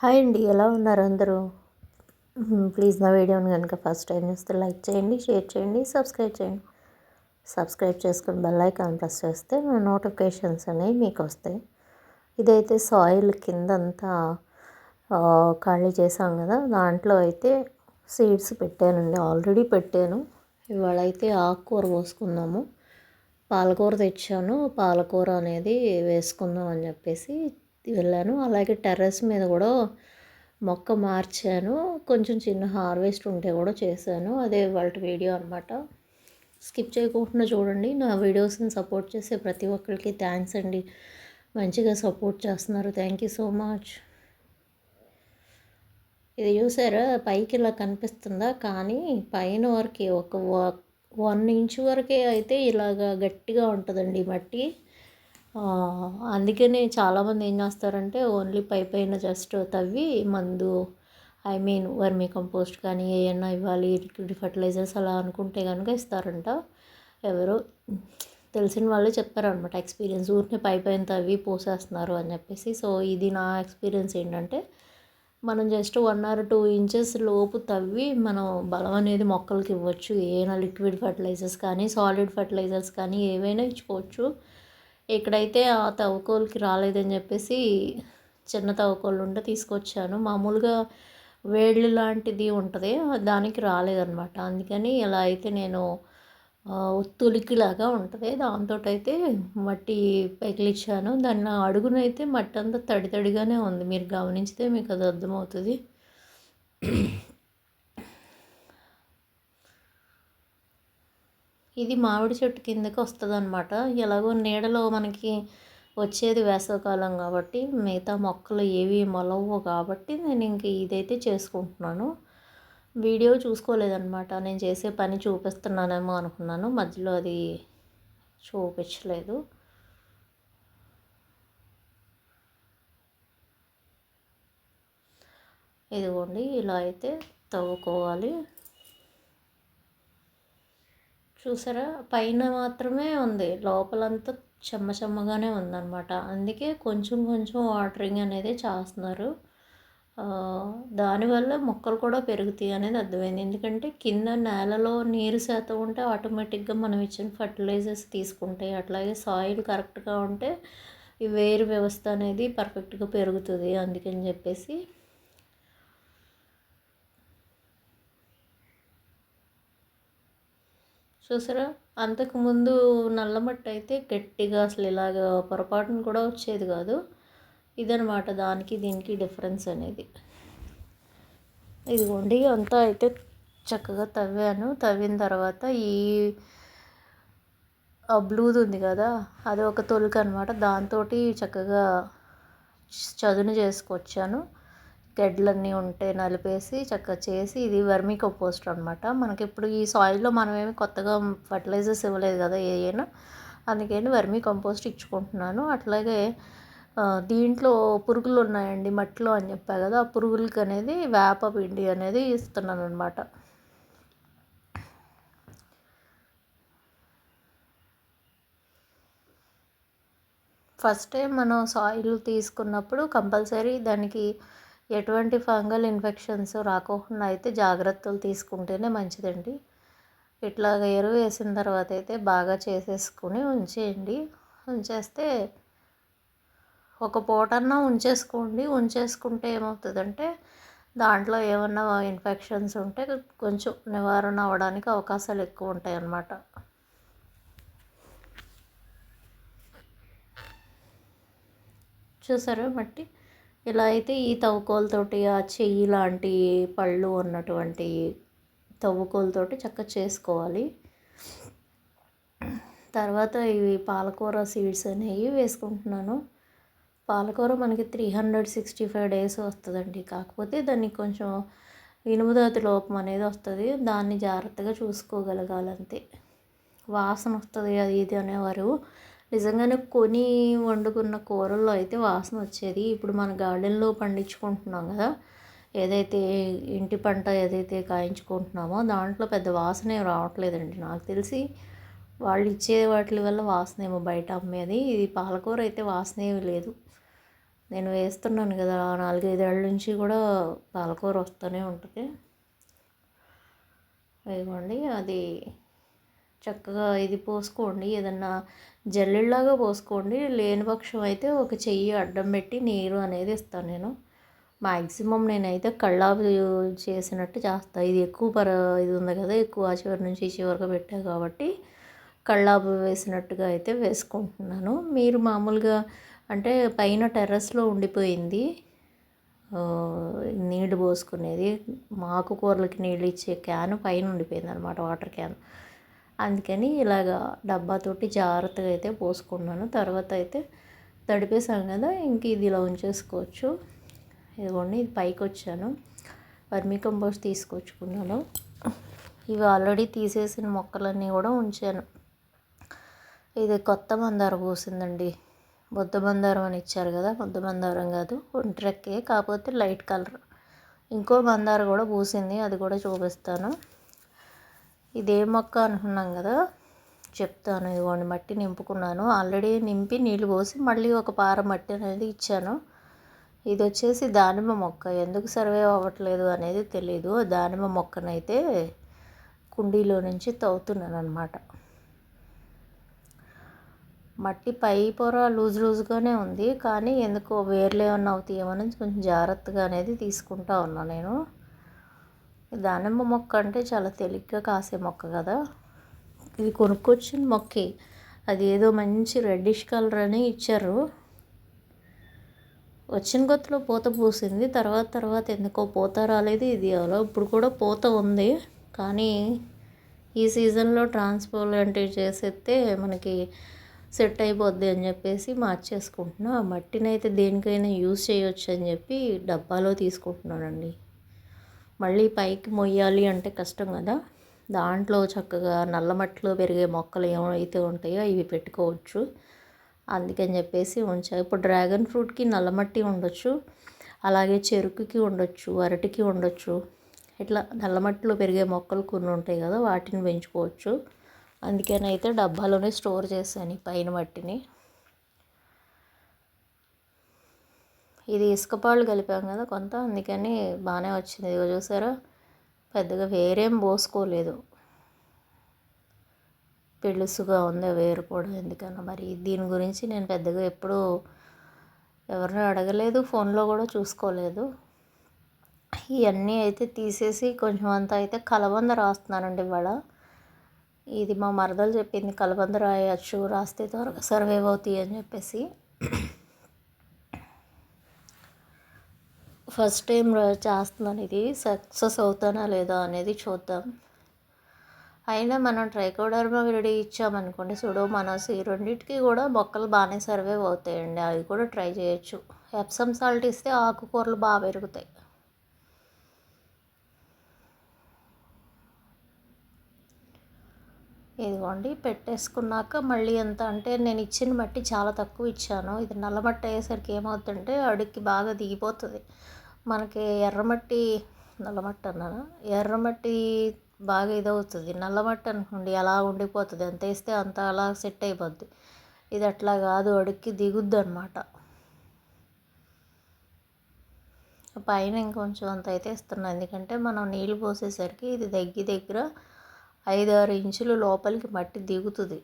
Hi అండి ఎలా ఉన్నారు అందరూ? ప్లీజ్ నా వీడియోని కనుక ఫస్ట్ టైం చూస్తే లైక్ చేయండి షేర్ చేయండి సబ్స్క్రైబ్ చేయండి. సబ్స్క్రైబ్ చేసుకుని బెల్ ఐకాన్ ప్రెస్ చేస్తే నా నోటిఫికేషన్స్ అనేవి మీకు వస్తాయి. ఇదైతే సాయిల్ కిందంతా ఖాళీ చేసాం కదా దాంట్లో అయితే సీడ్స్ పెట్టానండి ఆల్రెడీ పెట్టాను. ఇవాళ అయితే ఆకుకూర పోసుకుందాము పాలకూర తెచ్చాను పాలకూర అనేది వేసుకుందాం అని చెప్పేసి వెళ్ళాను. అలాగే టెర్రస్ మీద కూడా మొక్క మార్చాను. కొంచెం చిన్న హార్వెస్ట్ ఉంటే కూడా చేశాను. అదే వాళ్ళ వీడియో అనమాట స్కిప్ చేయకుండా చూడండి. నా వీడియోస్ని సపోర్ట్ చేసే ప్రతి ఒక్కరికి థ్యాంక్స్ అండి. మంచిగా సపోర్ట్ చేస్తున్నారు. Thank you so much. ఇది చూసారా? పైకి ఇలా కనిపిస్తుందా? కానీ పైన వరకు ఒక వన్ ఇంచ్ వరకే అయితే ఇలాగా గట్టిగా ఉంటుందండి మట్టి. అందుకనే చాలామంది ఏం చేస్తారంటే ఓన్లీ పై పైన జస్ట్ తవ్వి మందు ఐ మీన్ వర్మీ కంపోస్ట్ కానీ ఏమన్నా ఇవ్వాలి లిక్విడ్ ఫర్టిలైజర్స్ అలా అనుకుంటే కనుక ఇస్తారంట. ఎవరో తెలిసిన వాళ్ళే చెప్పారనమాట ఎక్స్పీరియన్స్ ఊరిని పై పైన తవ్వి పోసేస్తున్నారు అని చెప్పేసి. సో ఇది నా ఎక్స్పీరియన్స్ ఏంటంటే మనం just one or two inches లోపు తవ్వి మనం బలం అనేది మొక్కలకి ఇవ్వచ్చు. ఏమైనా లిక్విడ్ ఫర్టిలైజర్స్ కానీ సాలిడ్ ఫర్టిలైజర్స్ కానీ ఏవైనా ఇచ్చుకోవచ్చు. ఇక్కడైతే ఆ తవ్వుకోలకి రాలేదని చెప్పేసి చిన్న తవ్వుకోలు ఉంటే తీసుకొచ్చాను. మామూలుగా వేళ్ళు లాంటిది ఉంటుంది దానికి రాలేదనమాట అందుకని ఇలా అయితే నేను లాగా ఉంటుంది. దాంతో అయితే మట్టి పెకిలిచ్చాను. దాన్ని అడుగునైతే మట్టి అంతా తడి తడిగానే ఉంది. మీరు గమనించితే మీకు అది అర్థమవుతుంది. ఇది మామిడి చెట్టు కిందకి వస్తుంది అనమాట ఎలాగో నీడలో మనకి వచ్చేది వేసవకాలం కాబట్టి మిగతా మొక్కలు ఏవి మొలవు కాబట్టి నేను ఇంక ఇదైతే చేసుకుంటున్నాను. వీడియో చూసుకోలేదనమాట నేను చేసే పని చూపిస్తున్నానేమో అనుకున్నాను. మధ్యలో అది చూపించలేదు. ఇదిగోండి ఇలా అయితే తవ్వుకోవాలి. చూసారా? పైన మాత్రమే ఉంది. లోపలంతా చెమ్మ చెమ్మగానే ఉందన్నమాట. అందుకే కొంచెం కొంచెం వాటరింగ్ అనేది చేస్తున్నారు. దానివల్ల మొక్కలు కూడా పెరుగుతాయి అనేది అర్థమైంది. ఎందుకంటే కింద నేలలో నీరు శాతం ఉంటే ఆటోమేటిక్గా మనం ఇచ్చిన ఫర్టిలైజర్స్ తీసుకుంటాయి. అట్లాగే సాయిల్ కరెక్ట్గా ఉంటే ఈ వేరు వ్యవస్థ అనేది పర్ఫెక్ట్గా పెరుగుతుంది అందుకని చెప్పేసి చూసారా? అంతకుముందు నల్లమట్టి అయితే గట్టిగా అసలు ఇలాగ పొరపాటును కూడా వచ్చేది కాదు. ఇదనమాట దానికి దీనికి డిఫరెన్స్ అనేది. ఇదిగోండి అంతా అయితే చక్కగా తవ్వాను. తవ్విన తర్వాత ఈ బ్లూది ఉంది కదా అది ఒక తొలుక అనమాట దాంతో చక్కగా చదును చేసుకొచ్చాను. గడ్డలన్నీ ఉంటే నలిపేసి చక్కగా చేసి ఇది వర్మీ కంపోస్ట్ అనమాట మనకి ఇప్పుడు ఈ సాయిల్లో మనం ఏమి కొత్తగా ఫర్టిలైజర్స్ ఇవ్వలేదు కదా ఏదైనా అందుకని వర్మీ కంపోస్ట్ ఇచ్చుకుంటున్నాను. అట్లాగే దీంట్లో పురుగులు ఉన్నాయండి మట్టిలో అని చెప్పా కదా ఆ పురుగులకి అనేది వేప పిండి అనేది ఇస్తున్నాను అనమాట ఫస్ట్ టైం మనం సాయిల్ తీసుకున్నప్పుడు కంపల్సరీ దానికి ఎటువంటి ఫంగల్ ఇన్ఫెక్షన్స్ రాకోకుండా అయితే జాగ్రత్తలు తీసుకుంటేనే మంచిదండి. ఇట్లాగ ఎరువు వేసిన తర్వాత అయితే బాగా చేసేసుకుని ఉంచేయండి. ఉంచేస్తే ఒక పూటన్నా ఉంచేసుకోండి. ఉంచేసుకుంటే ఏమవుతుందంటే దాంట్లో ఏమన్నా ఇన్ఫెక్షన్స్ ఉంటే కొంచెం నివారణ అవ్వడానికి అవకాశాలు ఎక్కువ ఉంటాయి అన్నమాట చూసారా మట్టి? ఇలా అయితే ఈ తవ్వుకోలతోటి ఆ చెయ్యి లాంటి పళ్ళు ఉన్నటువంటి తవ్వుకోలతోటి చక్క చేసుకోవాలి. తర్వాత ఇవి పాలకూర సీడ్స్ అనేవి వేసుకుంటున్నాను. పాలకూర మనకి three hundred sixty five days వస్తుందండి. కాకపోతే దానికి కొంచెం ఇనుముదాతి లోపం అనేది వస్తుంది. దాన్ని జాగ్రత్తగా చూసుకోగలగాలంతే. వాసన వస్తుంది అది ఇది అనేవారు. నిజంగానే కొని వండుకున్న కూరల్లో అయితే వాసన వచ్చేది. ఇప్పుడు మన గార్డెన్లో పండించుకుంటున్నాం కదా ఏదైతే ఇంటి పంట ఏదైతే కాయించుకుంటున్నామో దాంట్లో పెద్ద వాసన రావట్లేదండి. నాకు తెలిసి వాళ్ళు ఇచ్చే వాటి వల్ల వాసన ఏమో బయట అమ్మేది. ఇది పాలకూర అయితే వాసన ఏమి లేదు. నేను వేస్తున్నాను కదా నాలుగైదేళ్ళ నుంచి కూడా పాలకూర వస్తూనే ఉంటుంది. ఇదిగోండి అది చక్కగా ఇది పోసుకోండి. ఏదన్నా జల్లెళ్ళలాగా పోసుకోండి. లేని పక్షం అయితే ఒక చెయ్యి అడ్డం పెట్టి నీరు అనేది ఇస్తాను నేను. మ్యాక్సిమం నేనైతే కళ్ళాపు చేసినట్టు చేస్తాను ఇది ఎక్కువ పర ఇది ఉంది కదా ఎక్కువ ఆ చివరి నుంచి ఈ చివరికి పెట్టా కాబట్టి కళ్ళాపు వేసినట్టుగా అయితే వేసుకుంటున్నాను. మీరు మామూలుగా అంటే పైన టెర్రస్లో ఉండిపోయింది నీళ్ళు పోసుకునేది మాకు కూరలకి నీళ్ళు ఇచ్చే క్యాన్ పైన ఉండిపోయింది అనమాట వాటర్ క్యాన్. అందుకని ఇలాగ డబ్బాతోటి జాగ్రత్తగా అయితే పోసుకున్నాను. తర్వాత అయితే తడిపేసాను కదా ఇంక ఇది ఇలా ఉంచేసుకోవచ్చు. ఇదిగోండి ఇది పైకి వచ్చాను. వర్మీ కంపోస్ట్ తీసుకొచ్చుకున్నాను. ఇవి ఆల్రెడీ తీసేసిన మొక్కలన్నీ కూడా ఉంచాను. ఇది కొత్త మందారం పూసిందండి. బుద్ధ మందారం అని ఇచ్చారు కదా బుద్ధ మందారం కాదు ఒంట్రెక్కే కాకపోతే లైట్ కలర్. ఇంకో మందారం కూడా పూసింది అది కూడా చూపిస్తాను. ఇదే మొక్క అనుకున్నాం కదా. చెప్తాను ఇదిగోండి మట్టి నింపుకున్నాను. ఆల్రెడీ నింపి నీళ్ళు పోసి మళ్ళీ ఒక పార మట్టి అనేది ఇచ్చాను. ఇది వచ్చేసి దానిమ్మ మొక్క. ఎందుకు సర్వే అవ్వట్లేదు అనేది తెలీదు. దానిమ్మ మొక్కనైతే కుండీలో నుంచి తవ్వుతున్నాను అనమాట మట్టి పై పొర లూజ్ లూజ్గానే ఉంది. కానీ ఎందుకో వేర్లు ఏమన్నా అవుతాయేమని కొంచెం జాగ్రత్తగా అనేది తీసుకుంటా ఉన్నా నేను. దానిమ్మ మొక్క అంటే చాలా తేలిగ్గా కాసే మొక్క కదా. ఇది కొనుక్కొచ్చిన మొక్కే. అది ఏదో మంచి రెడ్డిష్ కలర్ అని ఇచ్చారు. వచ్చిన కొత్తలో పూత పూసింది. తర్వాత తర్వాత ఎందుకో పూత రాలేదు. ఇది అలా ఇప్పుడు కూడా పూత ఉంది. కానీ ఈ సీజన్లో ట్రాన్స్ప్లాంట్ చేసేస్తే మనకి సెట్ అయిపోద్ది అని చెప్పేసి మార్చేసుకుంటున్నా. ఆ మట్టిని అయితే దేనికైనా యూజ్ చేయొచ్చు అని చెప్పి డబ్బాలో తీసుకుంటున్నానండి. మళ్ళీ పైకి మొయ్యాలి అంటే కష్టం కదా. దాంట్లో చక్కగా నల్ల మట్టిలో పెరిగే మొక్కలు ఏమైతే ఉంటాయో ఇవి పెట్టుకోవచ్చు. అందుకని చెప్పేసి ఉంచా. ఇప్పుడు డ్రాగన్ ఫ్రూట్కి నల్ల మట్టి ఉండొచ్చు. అలాగే చెరుకుకి ఉండొచ్చు అరటికి ఉండొచ్చు. ఇట్లా నల్ల మట్టిలో పెరిగే మొక్కలు కొన్ని ఉంటాయి కదా వాటిని పెంచుకోవచ్చు. అందుకని అయితే డబ్బాలోనే స్టోర్ చేశాను ఈ పైన మట్టిని. ఇది ఇసుక పాళ్ళు కలిపాం కదా కొంత అందుకని బాగానే వచ్చింది. ఇదిగో చూసారా? పెద్దగా వేరేం పోసుకోలేదు. పెళ్ళుసుగా ఉంది వేరు కూడా ఎందుకన్నా మరి. దీని గురించి నేను పెద్దగా ఎప్పుడూ ఎవరిని అడగలేదు ఫోన్లో కూడా చూసుకోలేదు. ఇవన్నీ అయితే తీసేసి కొంచెం అంతా అయితే కలబంద రాస్తున్నానండి ఇవాళ. ఇది మా మరదలు చెప్పింది కలబంద రాయచ్చు రాస్తే త్వరగా సర్వైవ్ అవుతాయి అని చెప్పేసి. ఫస్ట్ టైం చేస్తున్నాను ఇది. సక్సెస్ అవుతానా లేదా అనేది చూద్దాం. అయినా మనం ట్రైకోడర్మా విరిడి ఇచ్చామనుకోండి సుడోమోనాస్ ఈ రెండింటికి కూడా మొక్కలు బాగానే సర్వైవ్ అవుతాయండి. అవి కూడా ట్రై చేయొచ్చు. ఎప్సమ్ సాల్ట్ ఇస్తే ఆకుకూరలు బాగా పెరుగుతాయి. ఇదిగోండి పెట్టేసుకున్నాక మళ్ళీ ఎంత అంటే నేను ఇచ్చిన మట్టి చాలా తక్కువ ఇచ్చాను. ఇది నల్లమట్టి అయ్యేసరికి ఏమవుతుందంటే అడుక్కి బాగా దిగిపోతుంది. మనకి ఎర్రమట్టి నల్లమట్టి అన్నాను? ఎర్రమట్టి బాగా ఇదవుతుంది. నల్లమట్టి అనుకోండి అలా ఉండిపోతుంది. ఎంత వేస్తే అంత అలా సెట్ అయిపోద్ది. ఇది అట్లా కాదు అడుక్కి దిగుద్ది అనమాట పైన ఇంకొంచెం అంత అయితే ఇస్తున్నాను ఎందుకంటే మనం నీళ్ళు పోసేసరికి ఇది దగ్గర దగ్గర ఐదు ఆరు ఇంచులు లోపలికి మట్టి దిగుతుంది.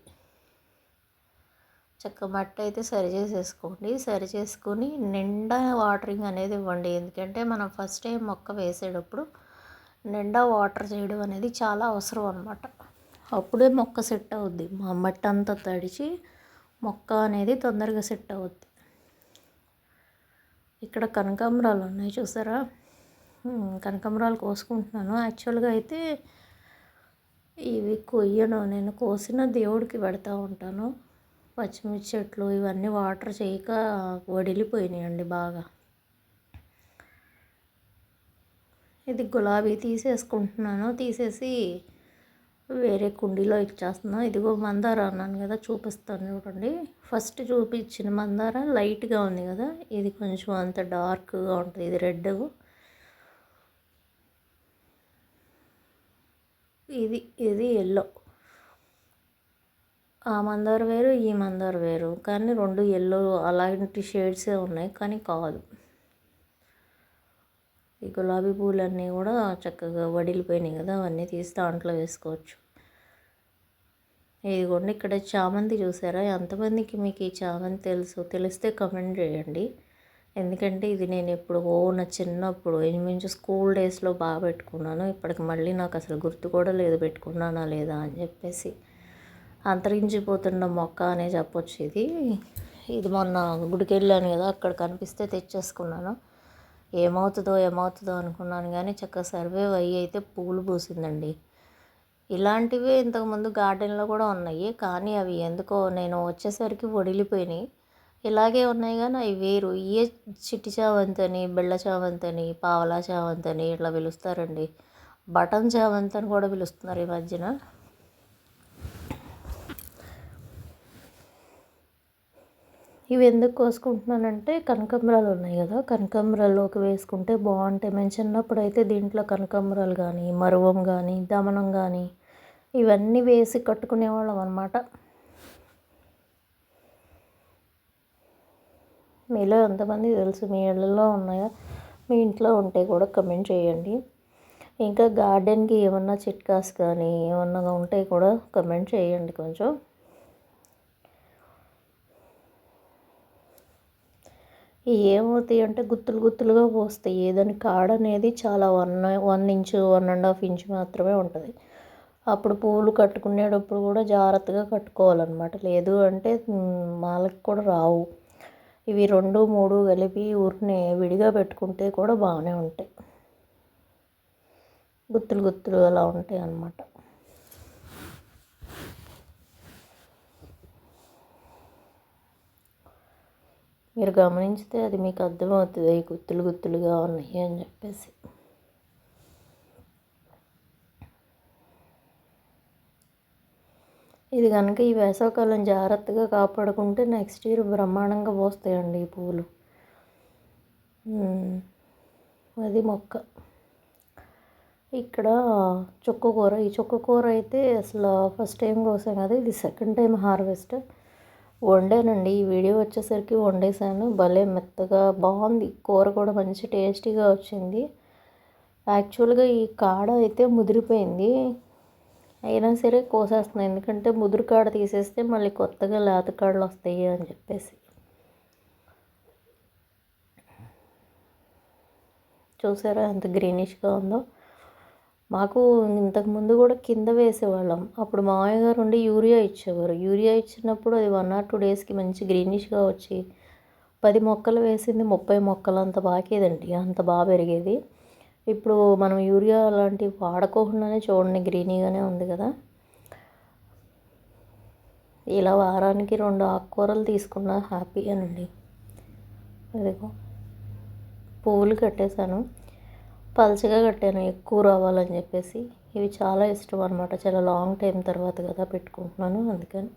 చక్క మట్టి అయితే సరి చేసేసుకోండి. సరి చేసుకొని నిండా వాటరింగ్ అనేది ఇవ్వండి. ఎందుకంటే మనం ఫస్ట్ టైం మొక్క వేసేటప్పుడు నిండా వాటర్ చేయడం అనేది చాలా అవసరం అనమాట అప్పుడే మొక్క సెట్ అవుద్ది. మా మట్టి అంతా తడిచి మొక్క అనేది తొందరగా సెట్ అవుద్ది. ఇక్కడ కనకాంబరాలు ఉన్నాయి చూసారా? కనకాంబరాలు కోసుకుంటున్నాను. యాక్చువల్గా అయితే ఇవి కొయ్యను. నేను కోసిన దేవుడికి పెడతా ఉంటాను. పచ్చిమిర్చి చెట్లు ఇవన్నీ వాటర్ చేయక వడిలిపోయినాయండి బాగా. ఇది గులాబీ తీసేసుకుంటున్నాను. తీసేసి వేరే కుండీలో ఇచ్చేస్తున్నా. ఇదిగో మందార అన్నాను కదా చూపిస్తాను చూడండి. ఫస్ట్ చూపించిన మందార లైట్గా ఉంది కదా. ఇది కొంచెం అంత డార్క్గా ఉంటుంది. ఇది రెడ్ ఇది ఇది ఎల్లో. ఆ మందార వేరు ఈ మందార వేరు. కానీ రెండు ఎల్లో అలాంటి షేడ్సే ఉన్నాయి కానీ కాదు. ఈ గులాబీ పూలన్నీ కూడా చక్కగా వడిలిపోయినాయి కదా అవన్నీ తీసి దాంట్లో వేసుకోవచ్చు. ఇదిగోండి ఇక్కడ చామంతి చూసారా? ఎంతమందికి మీకు ఈ చామంతి తెలుసు? తెలిస్తే కమెంట్ చేయండి. ఎందుకంటే ఇది నేను ఎప్పుడు ఓ నా చిన్నప్పుడు ఇంచుమించు స్కూల్ డేస్లో బాగా పెట్టుకున్నాను. ఇప్పటికి మళ్ళీ నాకు అసలు గుర్తు కూడా లేదు పెట్టుకున్నానా లేదా అని చెప్పేసి అంతరించిపోతున్న మొక్క అనే చెప్పొచ్చు ఇది. ఇది మొన్న గుడికి వెళ్ళాను కదా అక్కడ కనిపిస్తే తెచ్చేసుకున్నాను. ఏమవుతుందో ఏమవుతుందో అనుకున్నాను కానీ చక్కగా సర్వే అయ్యి అయితే పూలు పూసిందండి. ఇలాంటివి ఇంతకుముందు గార్డెన్లో కూడా ఉన్నాయి. కానీ అవి ఎందుకో నేను వచ్చేసరికి వడిలిపోయినాయి ఇలాగే ఉన్నాయి కానీ అవి వేరు. ఇవే చిట్టి చామంతి అని బెళ్ళ అని పావలా చామంతి అని ఇట్లా పిలుస్తారండి. బటన్ చామంతి అని కూడా పిలుస్తున్నారు ఈ మధ్యన. ఇవి ఎందుకు కోసుకుంటున్నానంటే కనకాంబరాలు ఉన్నాయి కదా. కనకాంబరాల్లోకి వేసుకుంటే బాగుంటాయి. మేము చిన్నప్పుడు అయితే దీంట్లో కనకాంబరాలు కానీ మరువం కానీ దమనం కానీ ఇవన్నీ వేసి కట్టుకునేవాళ్ళం అనమాట మీలో ఎంతమంది తెలుసు? మీ ఇళ్ళలో ఉన్నాయా? మీ ఇంట్లో ఉంటే కూడా కమెంట్ చేయండి. ఇంకా గార్డెన్కి ఏమన్నా చిట్కాస్ కానీ ఏమన్నా ఉంటే కూడా కమెంట్ చేయండి కొంచెం. ఏమవుతాయి అంటే గుత్తులు గుత్తులుగా పోస్తాయి. ఏదని కాడ అనేది చాలా one one inch one and half inch మాత్రమే ఉంటుంది. అప్పుడు పూలు కట్టుకునేటప్పుడు కూడా జాగ్రత్తగా కట్టుకోవాలన్నమాట. లేదు అంటే మాలకి కూడా రావు. ఇవి రెండు మూడు కలిపి ఊరిని విడిగా పెట్టుకుంటే కూడా బాగానే ఉంటాయి. గుత్తులు గుత్తులు అలా ఉంటాయి అన్నమాట. మీరు గమనించితే అది మీకు అర్థమవుతుంది గుత్తులు గుత్తులుగా ఉన్నాయి అని చెప్పేసి. ఇది కనుక ఈ వేసవకాలం జాగ్రత్తగా కాపాడుకుంటే నెక్స్ట్ ఇయర్ బ్రహ్మాండంగా పోస్తాయండి ఈ పూలు. అది మొక్క. ఇక్కడ చుక్కకూర ఈ చుక్కకూర అయితే అసలు ఫస్ట్ టైం కోసాం కదా ఇది సెకండ్ టైం హార్వెస్ట్ వండానండి ఈ వీడియో వచ్చేసరికి వండేసాను భలే మెత్తగా బాగుంది. కూర కూడా మంచి టేస్టీగా వచ్చింది. యాక్చువల్గా ఈ కాడ అయితే ముదిరిపోయింది. అయినా సరే కోసేస్తున్నాను ఎందుకంటే ముదురు కాడ తీసేస్తే మళ్ళీ కొత్తగా లేత కాడలు వస్తాయి అని చెప్పేసి. చూసారా ఎంత గ్రీనిష్గా ఉందో. మాకు ఇంతకుముందు కూడా కింద వేసేవాళ్ళం. అప్పుడు మామయ్య గారు ఉండి యూరియా ఇచ్చేవారు. యూరియా ఇచ్చినప్పుడు అది వన్ ఆర్ టూ డేస్కి మంచి గ్రీనిష్గా వచ్చి పది మొక్కలు వేసింది ముప్పై మొక్కలు అంత బాకేదండి అంత బాగా పెరిగేది. ఇప్పుడు మనం యూరియా అలాంటివి వాడకోకుండానే చూడండి గ్రీనీగానే ఉంది కదా. ఇలా వారానికి రెండు ఆకుకూరలు తీసుకున్న హ్యాపీగానండి అదిగో పువ్వులు కట్టేశాను. పలచగా కట్టాను ఎక్కువ రావాలని చెప్పేసి. ఇవి చాలా ఇష్టం అనమాట చాలా లాంగ్ టైం తర్వాత కదా పెట్టుకుంటున్నాను అందుకని.